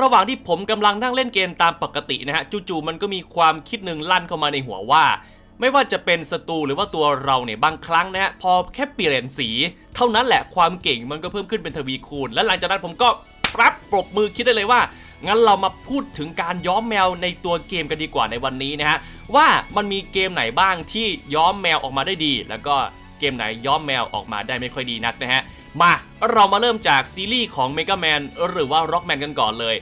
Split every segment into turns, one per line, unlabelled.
ระหว่างที่ผมกำลังนั่งเล่นเกมตามปกตินะฮะจู่ๆมันก็มีความคิดหนึ่งลั่นเข้ามาในหัวว่า ไม่ว่าจะเป็นศัตรูหรือว่าตัวเราเนี่ยบางครั้งนะฮะพอแค่เปลี่ยนสี เท่านั้นแหละความเก่งมันก็เพิ่มขึ้นเป็นทวีคูณ และหลังจากนั้นผมก็รับปรบมือคิดได้เลยว่า งั้นเรามาพูดถึงการย้อมแมวในตัวเกมกันดีกว่าในวันนี้นะฮะว่ามันมีเกมไหนบ้างที่ย้อมแมวออกมาได้ดี แล้วก็เกมไหนย้อมแมวออกมาได้ไม่ค่อยดีนักนะฮะ มาเรามาเริ่มจากซีรีส์ของ Mega Man หรือว่า Rockman กันก่อนเลย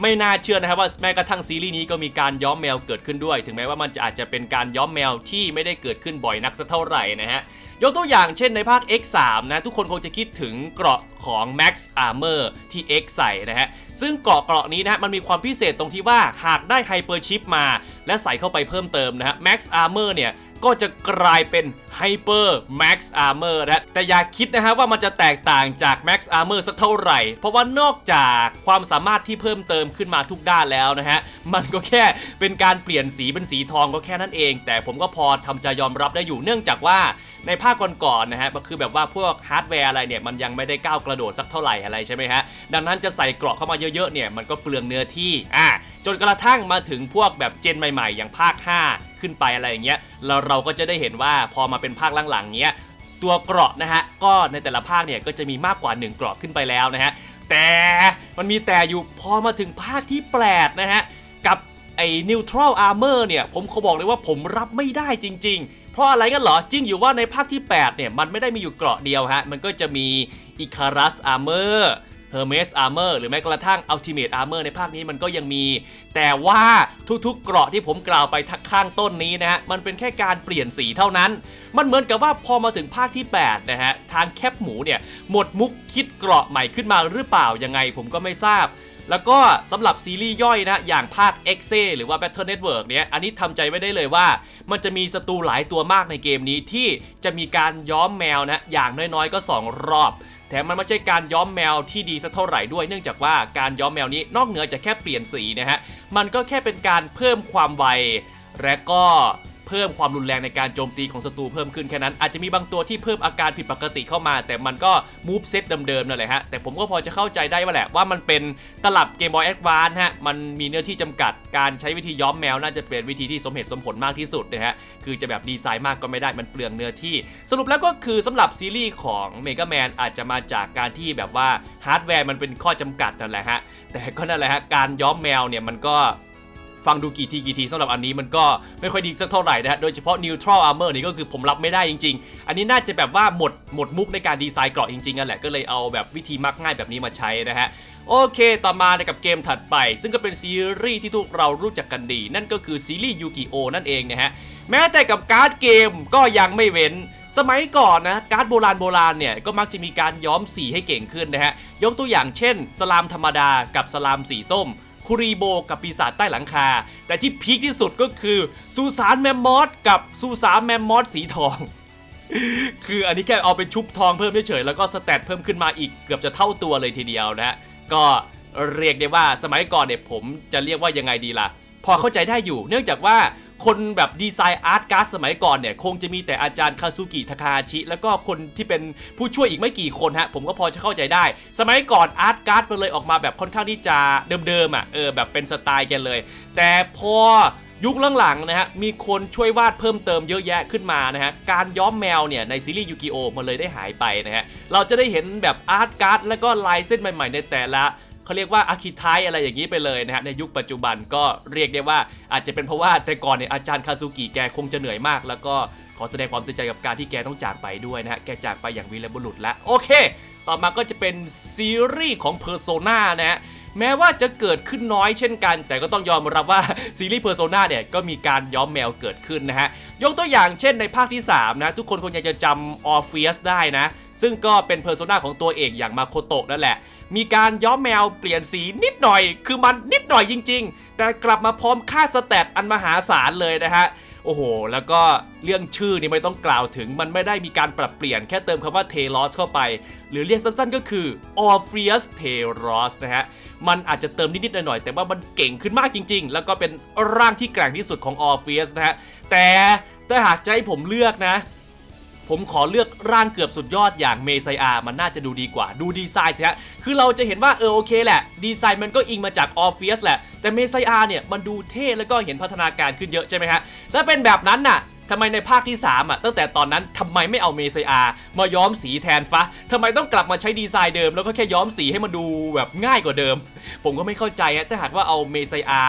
ไม่น่าเชื่อนะครับว่าแม้กระทั่งซีรีส์นี้ก็มีการย้อมแมวเกิดขึ้นด้วย ถึงแม้ว่ามันจะอาจจะเป็นการย้อมแมวที่ไม่ได้เกิดขึ้นบ่อยนักสักเท่าไหร่นะฮะยกตัวอย่างเช่นในภาค X3 นะทุกคนคงจะคิดถึงเกราะของ Max Armor ที่ X ใส่นะฮะ ซึ่งเกราะเกราะนี้นะฮะมันมีความพิเศษตรงที่ว่าหากได้ Hyper Chip มา และใส่เข้าไปเพิ่มเติมนะฮะ Max Armor เนี่ย ก็จะกลายเป็น Hyper Max Armor นะฮะแต่อย่าคิดนะฮะว่ามันจะแตกต่างจาก Max Armor สักเท่าไหร่ เพราะว่านอกจากความสามารถที่เพิ่มเติมขึ้นมาทุกด้านแล้วนะฮะ มันก็แค่เป็นการเปลี่ยนสีเป็นสีทองก็แค่นั้นเอง แต่ผมก็พอทำใจยอมรับได้อยู่เนื่องจากว่าในภาคก่อนๆนะฮะก็คือแบบว่าพวกฮาร์ดแวร์อะไรเนี่ยมันยังไม่ได้ก้าวกระโดดสักเท่าไหร่อะไรใช่ไหมฮะดังนั้นจะใส่เกราะเข้ามาเยอะๆเนี่ยมันก็เปลืองเนื้อที่อ่า จนกระทั่งมาถึงพวกแบบเจนใหม่ๆ อย่างภาค 5 ขึ้นไปอะไรอย่างเงี้ยแล้วเราก็จะได้เห็นว่าพอมาเป็นภาคหลังๆเงี้ยตัวเกราะนะฮะก็ในแต่ละภาคเนี่ยก็จะมีมากกว่า 1 เกราะขึ้นไปแล้วนะฮะแต่มันมีแต่อยู่พอมาถึงภาคที่แปดนะฮะกับไอ้ neutral armor เนี่ยผมเขาบอกเลยว่าผมรับไม่ได้จริง ๆ เพราะอะไรกันเหรอจริงอยู่ว่าในภาคที่ 8 เนี่ย มันไม่ได้มีอยู่เกราะเดียวฮะ มันก็จะมี Icarus armor Hermes Armor หรือแม้กระทั่ง Ultimate Armor ในภาคนี้มันก็ยังมี แต่ว่าทุกๆเกราะที่ผมกล่าวไปทักข้างต้นนี้นะฮะ มันเป็นแค่การเปลี่ยนสีเท่านั้น มันเหมือนกับว่าพอมาถึงภาคที่ 8 นะฮะ ทางแคปหมูเนี่ย หมดมุกคิดเกราะใหม่ขึ้นมาหรือเปล่ายังไงผมก็ไม่ทราบ แล้วก็สำหรับซีรีส์ย่อยนะ อย่างภาค e x e หรือว่า Battle Network เนี่ย อันนี้ทำใจไว้ได้เลยว่า มันจะมีศัตรูหลายตัวมากในเกมนี้ที่จะมีการย้อมแมวนะ อย่างน้อยๆ ก็ 2 รอบแถมมันไม่ใช่การย้อมแมวที่ดีสักเท่าไหร่ด้วย เนื่องจากว่าการย้อมแมวนี้นอกเหนือจากแค่เปลี่ยนสีนะฮะ มันก็แค่เป็นการเพิ่มความไวและก็ เพิ่มความรุนแรงในการโจมตีของศัตรูเพิ่มขึ้นแค่นั้น อาจจะมีบางตัวที่เพิ่มอาการผิดปกติเข้ามา แต่มันก็มูฟเซตเดิมๆนั่นแหละฮะแต่ผมก็พอจะเข้าใจได้ว่าแหละว่ามันเป็นตลับเกมบอยแอดวานฮะมันมีเนื้อที่จำกัดการใช้วิธีย้อมแมวน่าจะเป็นวิธีที่สมเหตุสมผลมากที่สุดนะฮะคือจะแบบดีไซน์มากก็ไม่ได้มันเปลืองเนื้อที่ สรุปแล้วก็คือสำหรับซีรีส์ของเมก a แมนอาจจะมาจากการที่แบบว่าฮาร์ดแวร์มันเป็นข้อจำกัดนั่นแหละฮะแต่ก็นั่นแหละฮะการย้อมแมวเนี่ยมันก็ ฟังดูกี่ทีกี่ทีสำหรับอันนี้มันก็ไม่ค่อยดีสักเท่าไหร่นะฮะ โดยเฉพาะ neutral armor นี่ก็คือผมรับไม่ได้จริง ๆ อันนี้น่าจะแบบว่าหมดหมดมุกในการดีไซน์เกราะจริงๆนั่นแหละ ก็เลยเอาแบบวิธีมักง่ายแบบนี้มาใช้นะฮะโอเค ต่อมาในกับเกมถัดไป ซึ่งก็เป็นซีรีส์ที่ทุกเรารู้จักกันดี นั่นก็คือซีรีส์ยูกิโอนั่นเองนะฮะ แม้แต่กับการ์ดเกมก็ยังไม่เว้น สมัยก่อนนะ การ์ดโบราณโบราณเนี่ย ก็มักจะมีการย้อมสีให้เก่งขึ้นนะฮะ ยกตัวอย่างเช่น สลามธรรมดากับสลามสีส้ม คุรีโบกับปีศาจใต้หลังคา แต่ที่พีคที่สุดก็คือซูสานแมมมอสกับซูสานแมมมอสสีทอง คืออันนี้แค่เอาไปชุบทองเพิ่มเฉยๆแล้วก็สแตทเพิ่มขึ้นมาอีกเกือบจะเท่าตัวเลยทีเดียวนะฮะก็เรียกได้ว่าสมัยก่อนเนี่ยผมจะเรียกว่ายังไงดีล่ะ พอเข้าใจได้อยู่ เนื่องจากว่า คนแบบดีไซน์อาร์ตการ์ดสมัยก่อนเนี่ย คงจะมีแต่อาจารย์คาซุกิทาคาชิ แล้วก็คนที่เป็นผู้ช่วยอีกไม่กี่คนฮะ ผมก็พอจะเข้าใจได้ สมัยก่อนอาร์ตการ์ดมันเลยออกมาแบบค่อนข้างที่จะเดิมๆอะเออแบบเป็นสไตล์แกันเลย แต่พอยุคหลังๆนะฮะ มีคนช่วยวาดเพิ่มเติมเยอะแยะขึ้นมานะฮะ การย้อมแมวเนี่ย ในซีรีส์ยูกิโอมันเลยได้หายไปนะฮะ เราจะได้เห็นแบบอาร์ตการ์ดแล้วก็ลายเส้นใหม่ๆในแต่ละ เขาเรียกว่าอาคิไทอะไรอย่างนี้ไปเลยนะฮะในยุคปัจจุบันก็เรียกได้ว่าอาจจะเป็นเพราะว่าแต่ก่อนเนี่ยอาจารย์คาซูกิแกคงจะเหนื่อยมาก แล้วก็ขอแสดงความเสียใจกับการที่แกต้องจากไปด้วยนะฮะแกจากไปอย่างวีรบุรุษแล้วโอเค ต่อมาก็จะเป็นซีรีส์ของ Persona นะฮะแม้ว่าจะเกิดขึ้นน้อยเช่นกัน แต่ก็ต้องยอมรับว่าซีรีส์ Persona เนี่ยก็มีการย้อมแมวเกิดขึ้นนะฮะ ยกตัวอย่างเช่นในภาคที่ 3 นะ ทุกคนคงจะจำ Orpheus ได้นะ ซึ่งก็เป็น Persona ของตัวเอกอย่างมาโคโตะนั่นแหละ มีการย้อมแมวเปลี่ยนสีนิดหน่อย คือมันนิดหน่อยจริง ๆ แต่กลับมาพร้อมค่าสแตทอันมหาศาลเลยนะฮะโอ้โห แล้วก็เรื่องชื่อนี่ไม่ต้องกล่าวถึงมันไม่ได้มีการปรับเปลี่ยนแค่เติมคำว่า t e l o s เข้าไป หรือเรียกสั้นๆก็คือ Orpheus t e l o s นะฮะ มันอาจจะเติมนิดๆหน่อยๆ แต่ว่ามันเก่งขึ้นมากจริง ๆ แล้วก็เป็นร่างที่แกร่งที่สุดของ Orpheus นะฮะ แต่ถ้าหากจะให้ผมเลือกนะ ผมขอเลือกร่างเกือบสุดยอดอย่างเมไซอามันน่าจะดูดีกว่า ดูดีไซน์สิฮะ คือเราจะเห็นว่าเออโอเคแหละ ดีไซน์มันก็อิงมาจากออฟฟิศแหละ แต่เมไซอาเนี่ยมันดูเท่แล้วก็เห็นพัฒนาการขึ้นเยอะใช่ไหมฮะ ถ้าเป็นแบบนั้นน่ะ ทำไมในภาคที่ 3 อะ ตั้งแต่ตอนนั้นทำไมไม่เอาเมเซอามาย้อมสีแทนฟะทำไมต้องกลับมาใช้ดีไซน์เดิม แล้วก็แค่ย้อมสีให้มันดูแบบง่ายกว่าเดิม ผมก็ไม่เข้าใจอะถ้าหากว่าเอาเมเซอา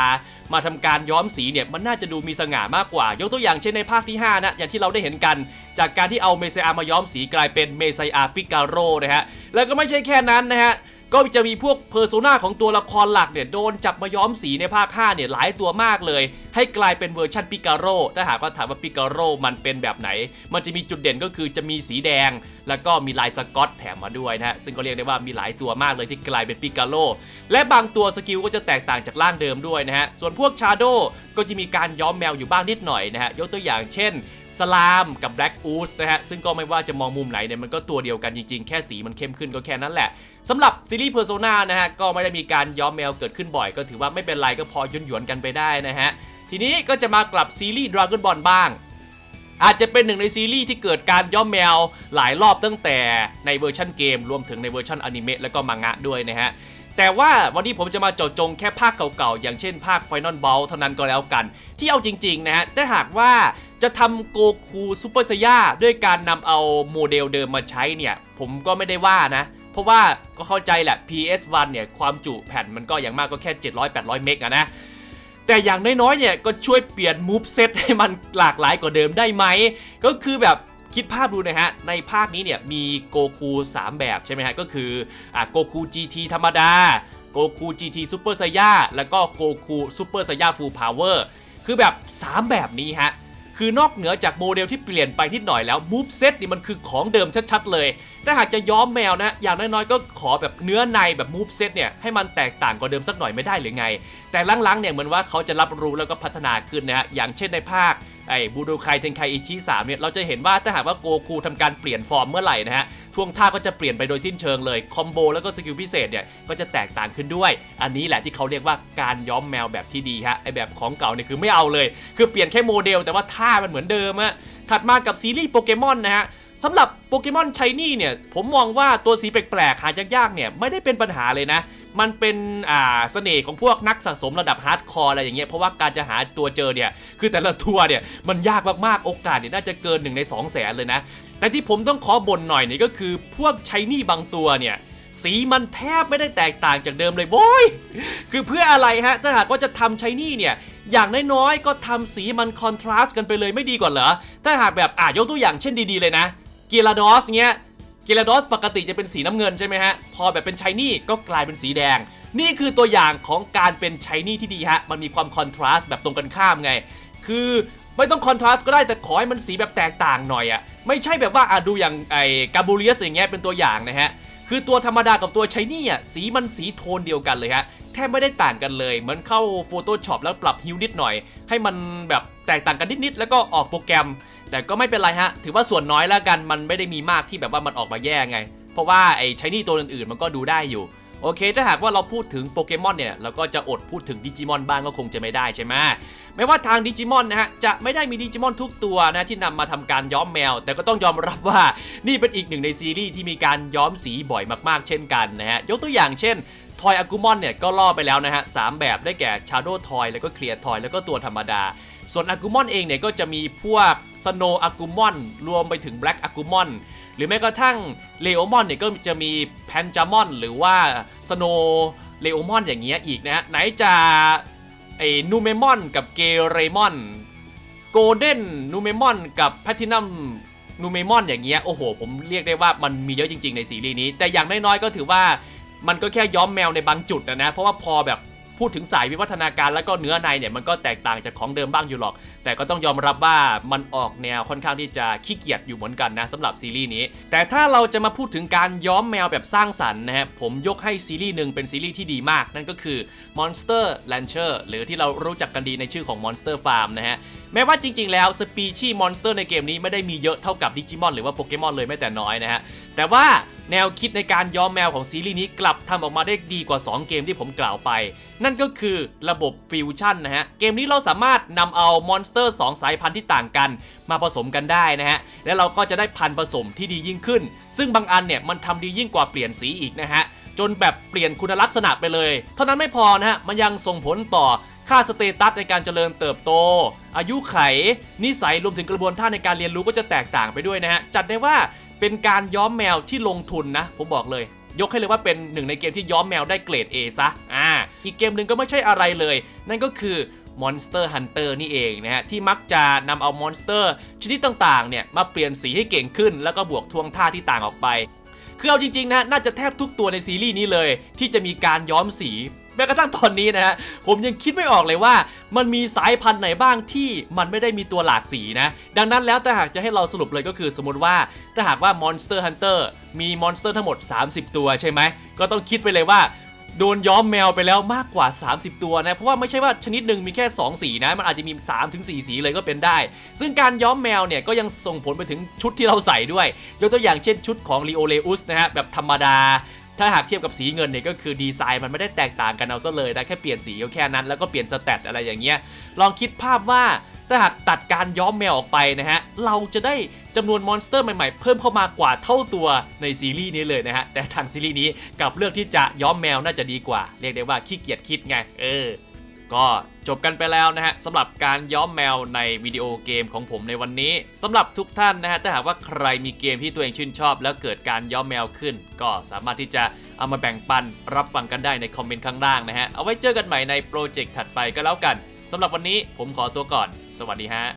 มาทำการย้อมสีเนี่ยมันน่าจะดูมีสง่ามากกว่า ยกตัวอย่างเช่นในภาคที่ 5 นะ อย่างที่เราได้เห็นกัน จากการที่เอาเมเซอามาย้อมสีกลายเป็นเมเซอาปิกาโรนะฮะ แล้วก็ไม่ใช่แค่นั้นนะฮะ ก็จะมีพวกเพอร์โซนาของตัวละครหลักเนี่ยโดนจับมาย้อมสีในภาค5เนี่ยหลายตัวมากเลย ให้กลายเป็นเวอร์ชันปิกาโรถ้าหากว่าถามว่าปิกาโรมันเป็นแบบไหน มันจะมีจุดเด่นก็คือจะมีสีแดง แล้วก็มีลายสกอตแถมมาด้วยนะฮะซึ่งก็เรียกได้ว่ามีหลายตัวมากเลยที่กลายเป็นปิกาโรและบางตัวสกิลก็จะแตกต่างจากร่างเดิมด้วยนะฮะส่วนพวกชาโด ก็จะมีการย้อมแมวอยู่บ้างนิดหน่อยนะฮะยกตัวอย่างเช่นสลามกับแบล็กอูสนะฮะซึ่งก็ไม่ว่าจะมองมุมไหนเนี่ยมันก็ตัวเดียวกันจริงๆ แค่สีมันเข้มขึ้นก็แค่นั้นแหละสำหรับซีรีส์เพอร์โซนานะฮะก็ไม่ได้มีการย้อมแมวเกิดขึ้นบ่อย ก็ถือว่าไม่เป็นไรก็พอยุนหยวนๆกันไปได้นะฮะทีนี้ก็จะมากลับซีรีส์ Dragon Ball บ้างอาจจะเป็นหนึ่งในซีรีส์ที่เกิดการย้อมแมวหลายรอบตั้งแต่ในเวอร์ชันเกม รวมถึงในเวอร์ชันอนิเมะและก็มังงะด้วยนะฮะ แต่ว่าวันนี้ผมจะมาเจาะจงแค่ภาคเก่าๆ อย่างเช่นภาค Final b a l l เท่านั้นก็แล้วกัน ที่เอาจริงๆนะฮะถ้าหากว่าจะทำโกคูซูเปอร์ไซย่าด้วยการนำเอาโมเดลเดิมมาใช้เนี่ย ผมก็ไม่ได้ว่านะ เพราะว่าก็เข้าใจแหละ PS1 เนี่ย ความจุแผ่นมันก็อย่างมากก็แค่ 700-800 เมกอะนะแต่อย่างน้อยๆเนี่ยก็ช่วยเปลี่ยนมูฟเซตให้มันหลากหลายกว่าเดิมได้ไหม ก็คือแบบ คิดภาพดูนะฮะ ในภาคนี้เนี่ยมีโกคู 3 แบบใช่ไหมฮะ ก็คืออะโกคู GT ธรรมดา โกคู GT Super Saiyan แล้วก็โกคู Super Saiyan Full Power คือแบบ 3 แบบนี้ฮะ คือนอกเหนือจากโมเดลที่เปลี่ยนไปนิดหน่อยแล้วมูฟเซตนี่มันคือของเดิมชัดๆเลย ถ้าหากจะย้อมแมวนะ อย่างน้อยๆก็ขอแบบเนื้อในแบบมูฟเซตเนี่ยให้มันแตกต่างกว่าเดิมสักหน่อยไม่ได้หรือไง แต่หลังๆเนี่ยเหมือนว่าเขาจะรับรู้แล้วก็พัฒนาขึ้นนะฮะอย่างเช่นในภาค ไอ้บูโดไคเทนไคอิชิ3เนี่ยเราจะเห็นว่าถ้าหากว่าโกคูทำการเปลี่ยนฟอร์มเมื่อไหร่นะฮะท่วงท่าก็จะเปลี่ยนไปโดยสิ้นเชิงเลย คอมโบแล้วก็สกิลพิเศษเนี่ยก็จะแตกต่างขึ้นด้วย อันนี้แหละที่เขาเรียกว่าการย้อมแมวแบบที่ดีฮะไอแบบของเก่าเนี่ยคือไม่เอาเลย คือเปลี่ยนแค่โมเดล แต่ว่าท่ามันเหมือนเดิมอะถัดมากับซีรีส์โปเกมอนนะฮะสำหรับโปเกมอนชายนี่เนี่ยผมมองว่าตัวสีแปลกๆหายากๆเนี่ยไม่ได้เป็นปัญหาเลยนะ มันเป็นอ่าเสน่ห์ของพวกนักสะสมระดับฮาร์ดคอร์อะไรอย่างเงี้ยเพราะว่าการจะหาตัวเจอเนี่ยคือแต่ละตัวเนี่ยมันยากมากๆโอกาสเนี่ยน่าจะเกิน1ใน2 0 0แสนเลยนะ แต่ที่ผมต้องขอบ่นหน่อยนี่ก็คือพวกชายนี่บางตัวเนี่ยสีมันแทบไม่ได้แตกต่างจากเดิมเลยโว้ย คือเพื่ออะไรฮะ ถ้าหากว่าจะทำชายนี่เนี่ย อย่างน้อยๆ ก็ทำสีมันคอนทราสต์กันไปเลยไม่ดีกว่าเหรอ ถ้าหากแบบอะยกตัวอย่างเช่นดีๆเลยนะกีราดอสเงี้ย กีราดอสปกติจะเป็นสีน้ำเงินใช่ไหมฮะ พอแบบเป็นชายนี่ก็กลายเป็นสีแดง นี่คือตัวอย่างของการเป็นชายนี่ที่ดีฮะ มันมีความคอนทราสต์แบบตรงกันข้ามไง คือไม่ต้องคอนทราสต์ก็ได้แต่ขอให้มันสีแบบแตกต่างหน่อยอะไม่ใช่แบบว่าอะดูอย่างไอ้กาบูเลียสอย่างเงี้ยเป็นตัวอย่างนะฮะคือตัวธรรมดากับตัวชายนี่อะสีมันสีโทนเดียวกันเลยฮะแทบไม่ได้ต่างกันเลย เหมือนเข้า Photoshop แล้วปรับฮิวนิดหน่อย ให้มันแบบแตกต่างกันนิดๆแล้วก็ออกโปรแกรม แต่ก็ไม่เป็นไรฮะ ถือว่าส่วนน้อยแล้วกันมันไม่ได้มีมากที่แบบว่ามันออกมาแย่ไง เพราะว่าไอ้ชายนี่ตัวอื่นๆมันก็ดูได้อยู่ โอเค ถ้าหากว่าเราพูดถึงโปเกมอนเนี่ยเราก็จะอดพูดถึงดิจิมอนบ้างก็คงจะไม่ได้ใช่ไหมไม่ว่าทางดิจิมอนนะฮะจะไม่ได้มีดิจิมอนทุกตัวนะที่นำมาทำการย้อมแมว แต่ก็ต้องยอมรับว่านี่เป็นอีกหนึ่งในซีรีส์ที่มีการย้อมสีบ่อยมากๆ เช่นกันนะฮะยกตัวอย่างเช่นทอยอากูมอนเนี่ยก็ล่อไปแล้วนะฮะสามแบบได้แก่ชาโดทอยแล้วก็เคลียร์ทอยแล้วก็ตัวธรรมดา ส่วนอากูมอนเองเนี่ยก็จะมีพวกสโนอากูมอนรวมไปถึงแบล็กอากูมอน รือแม้กระทั่งเลโอมอนเนี่ยก็จะมีแพนจามอนหรือว่าสโนเลโอมอนอย่างเงี้ยอีกนะฮะไหนจะไอ้นูเมมอนกับเกเรมอนโกลเด้นนูเมมอนกับแพทินัมนูเมมอนอย่างเงี้ยโอ้โห ผมเรียกได้ว่ามันมีเยอะจริง ๆ ในซีรีส์นี้ แต่อย่างน้อยๆก็ถือว่ามันก็แค่ย้อมแมวในบางจุดนะนะ เพราะว่าพอแบบ พูดถึงสายวิวัฒนาการแล้วก็เนื้อในเนี่ยมันก็แตกต่างจากของเดิมบ้างอยู่หรอก แต่ก็ต้องยอมรับว่ามันออกแนวค่อนข้างที่จะขี้เกียจอยู่เหมือนกันนะสำหรับซีรีส์นี้ แต่ถ้าเราจะมาพูดถึงการย้อมแมวแบบสร้างสรรค์นะฮะผมยกให้ซีรีส์หนึ่งเป็นซีรีส์ที่ดีมาก นั่นก็คือ Monster Rancher หรือที่เรารู้จักกันดีในชื่อของ Monster Farm นะฮะแม้ว่าจริง ๆ แล้วสปีชีมอนสเตอร์ในเกมนี้ไม่ได้มีเยอะเท่ากับดิจิมอนหรือว่าโปเกมอนเลยแม้แต่น้อยนะฮะแต่ว่า แนวคิดในการย้อมแมวของซีรีส์นี้กลับทำออกมาได้ดีกว่า 2 เกมที่ผมกล่าวไป นั่นก็คือระบบฟิวชั่นนะฮะ เกมนี้เราสามารถนำเอามอนสเตอร์ 2 สายพันธุ์ที่ต่างกัน มาผสมกันได้นะฮะ และเราก็จะได้พันธุ์ผสมที่ดียิ่งขึ้น ซึ่งบางอันเนี่ยมันทำดียิ่งกว่าเปลี่ยนสีอีกนะฮะจนแบบเปลี่ยนคุณลักษณะไปเลย เท่านั้นไม่พอนะฮะ มันยังส่งผลต่อค่าสเตตัสในการเจริญเติบโต อายุไข นิสัยรวมถึงกระบวนท่าในการเรียนรู้ก็จะแตกต่างไปด้วยนะฮะ จัดได้ว่า เป็นการย้อมแมวที่ลงทุนนะ ผมบอกเลย ยกให้เลยว่าเป็นหนึ่งในเกมที่ย้อมแมวได้เกรด A ซะอ่าอีกเกมหนึ่งก็ไม่ใช่อะไรเลย นั่นก็คือ Monster Hunter นี่เองนะฮะ ที่มักจะนำเอามอนสเตอร์ชนิดต่างๆเนี่ยมาเปลี่ยนสีให้เก่งขึ้น แล้วก็บวกทวงท่าที่ต่างออกไปคือเอาจริงๆนะน่าจะแทบทุกตัวในซีรีส์นี้เลย ที่จะมีการย้อมสี แม้กระทั่งตอนนี้นะฮะผมยังคิดไม่ออกเลยว่า มันมีสายพันธุ์ไหนบ้างที่มันไม่ได้มีตัวหลากสีนะ ดังนั้นแล้วถ้าหากจะให้เราสรุปเลยก็คือสมมติว่า ถ้าหากว่า Monster Hunter มีมอนสเตอร์ทั้งหมด 30 ตัวใช่ไหม ก็ต้องคิดไปเลยว่าโดนย้อมแมวไปแล้วมากกว่า 30 ตัวนะ เพราะว่าไม่ใช่ว่าชนิดหนึ่งมีแค่ 2 สีนะ มันอาจจะมี 3-4ถึงสีเลยก็เป็นได้ ซึ่งการย้อมแมวเนี่ย ก็ยังส่งผลไปถึงชุดที่เราใส่ด้วย ยกตัวอย่างเช่นชุดของ l ีโอเลอุสนะฮะ แบบธรรมดา ถ้าหากเทียบกับสีเงินเนี่ยก็คือดีไซน์มันไม่ได้แตกต่างกันเอาซะเลยนะแค่เปลี่ยนสีก็แค่นั้นแล้วก็เปลี่ยนสเตตอะไรอย่างเงี้ยลองคิดภาพว่าถ้าหากตัดการย้อมแมวออกไปนะฮะเราจะได้จำนวนมอนสเตอร์ใหม่ๆ เพิ่มเข้ามากว่าเท่าตัวในซีรีส์นี้เลยนะฮะแต่ทางซีรีส์นี้กับเลือกที่จะย้อมแมวน่าจะดีกว่า เรียกได้ว่าขี้เกียจคิดไงเออ ก็จบกันไปแล้วนะฮะสำหรับการย้อมแมวในวิดีโอเกมของผมในวันนี้สำหรับทุกท่านนะฮะถ้าหากว่าใครมีเกมที่ตัวเองชื่นชอบ แล้วเกิดการย้อมแมวขึ้น ก็สามารถที่จะเอามาแบ่งปันรับฟังกันได้ในคอมเมนต์ข้างล่างนะฮะเอาไว้เจอกันใหม่ในโปรเจกต์ถัดไปก็แล้วกันสำหรับวันนี้ผมขอตัวก่อน สวัสดีฮะ